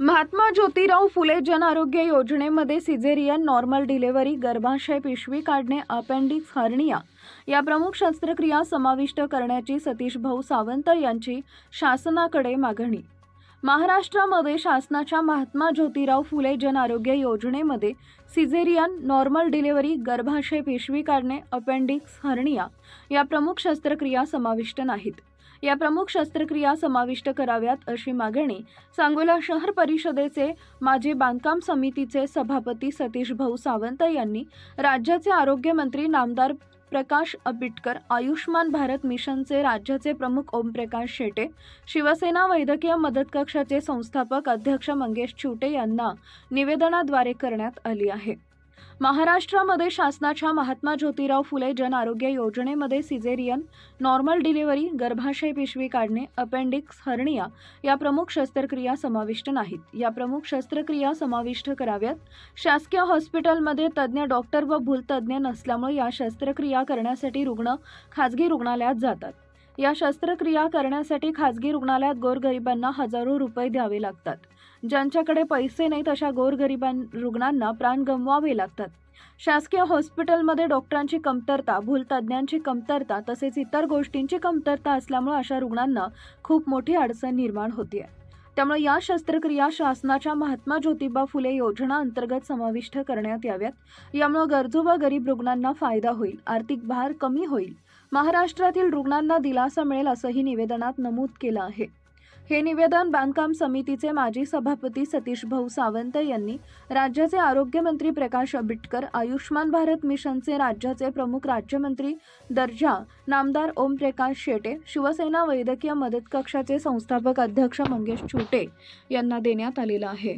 महात्मा ज्योतिराव फुले जन आरोग्य योजनेमध्ये caesarean normal delivery गर्भाशय पिशवी काढणे अपेंडिक्स हर्निया या प्रमुख शस्त्रक्रिया समाविष्ट करण्याची सतीश भाऊ सावंत यांची शासनाकडे मागणी. महाराष्ट्रामध्ये शासनाच्या महात्मा ज्योतिराव फुले जन आरोग्य योजनेमध्ये सिझेरियन नॉर्मल डिलिव्हरी गर्भाशय पिशवी काढणे अपेंडिक्स हर्निया या प्रमुख शस्त्रक्रिया समाविष्ट नाहीत. या प्रमुख शस्त्रक्रिया समाविष्ट कराव्यात अशी मागणी सांगोला शहर परिषदेचे माजी बांधकाम समितीचे सभापती सतीश भाऊ सावंत यांनी राज्याचे आरोग्यमंत्री नामदार प्रकाश आंबेडकर आयुष्मान भारत मिशनचे राज्याचे प्रमुख ओमप्रकाश शेटे शिवसेना वैद्यकीय मदत कक्षाचे संस्थापक अध्यक्ष मंगेश चिवटे यांना निवेदनाद्वारे करण्यात आली आहे. महाराष्ट्रामध्ये शासनाच्या महात्मा ज्योतिराव फुले जन आरोग्य योजनेमध्ये सिझेरियन नॉर्मल डिलिव्हरी गर्भाशय पिशवी काढणे अपेंडिक्स हर्निया या प्रमुख शस्त्रक्रिया समाविष्ट नाहीत. या प्रमुख शस्त्रक्रिया समाविष्ट कराव्यात. शासकीय हॉस्पिटलमध्ये तज्ज्ञ डॉक्टर व भूलतज्ज्ञ नसल्यामुळे या शस्त्रक्रिया करण्यासाठी रुग्ण खाजगी रुग्णालयात जातात. या शस्त्रक्रिया करण्यासाठी खाजगी रुग्णालयात गोरगरिबांना हजारो रुपये द्यावे लागतात. ज्यांच्याकडे पैसे नाहीत अशा गोरगरिबां रुग्णांना प्राण गमवावे लागतात. शासकीय हॉस्पिटलमध्ये डॉक्टरांची कमतरता भूलतज्ज्ञांची कमतरता तसेच इतर गोष्टींची कमतरता असल्यामुळे अशा रुग्णांना खूप मोठी अडचण निर्माण होते त्यामुळे या शस्त्रक्रिया शासनाच्या महात्मा ज्योतिबा फुले योजना अंतर्गत समाविष्ट करण्यात याव्यात. यामुळे गरजू व गरीब रुग्णांना फायदा होईल आर्थिक भार कमी होईल. महाराष्ट्रातील रुग्णांना दिलासा मिळेल असंही निवेदनात नमूद केलं आहे. हे निवेदन बांधकाम समितीचे माजी सभापती सतीश भाऊ सावंत यांनी राज्याचे आरोग्यमंत्री प्रकाश आंबेडकर आयुष्मान भारत मिशनचे राज्याचे प्रमुख राज्यमंत्री दर्जा नामदार ओमप्रकाश शेटे शिवसेना वैद्यकीय मदत कक्षाचे संस्थापक अध्यक्ष मंगेश छोटे यांना देण्यात आलेलं आहे.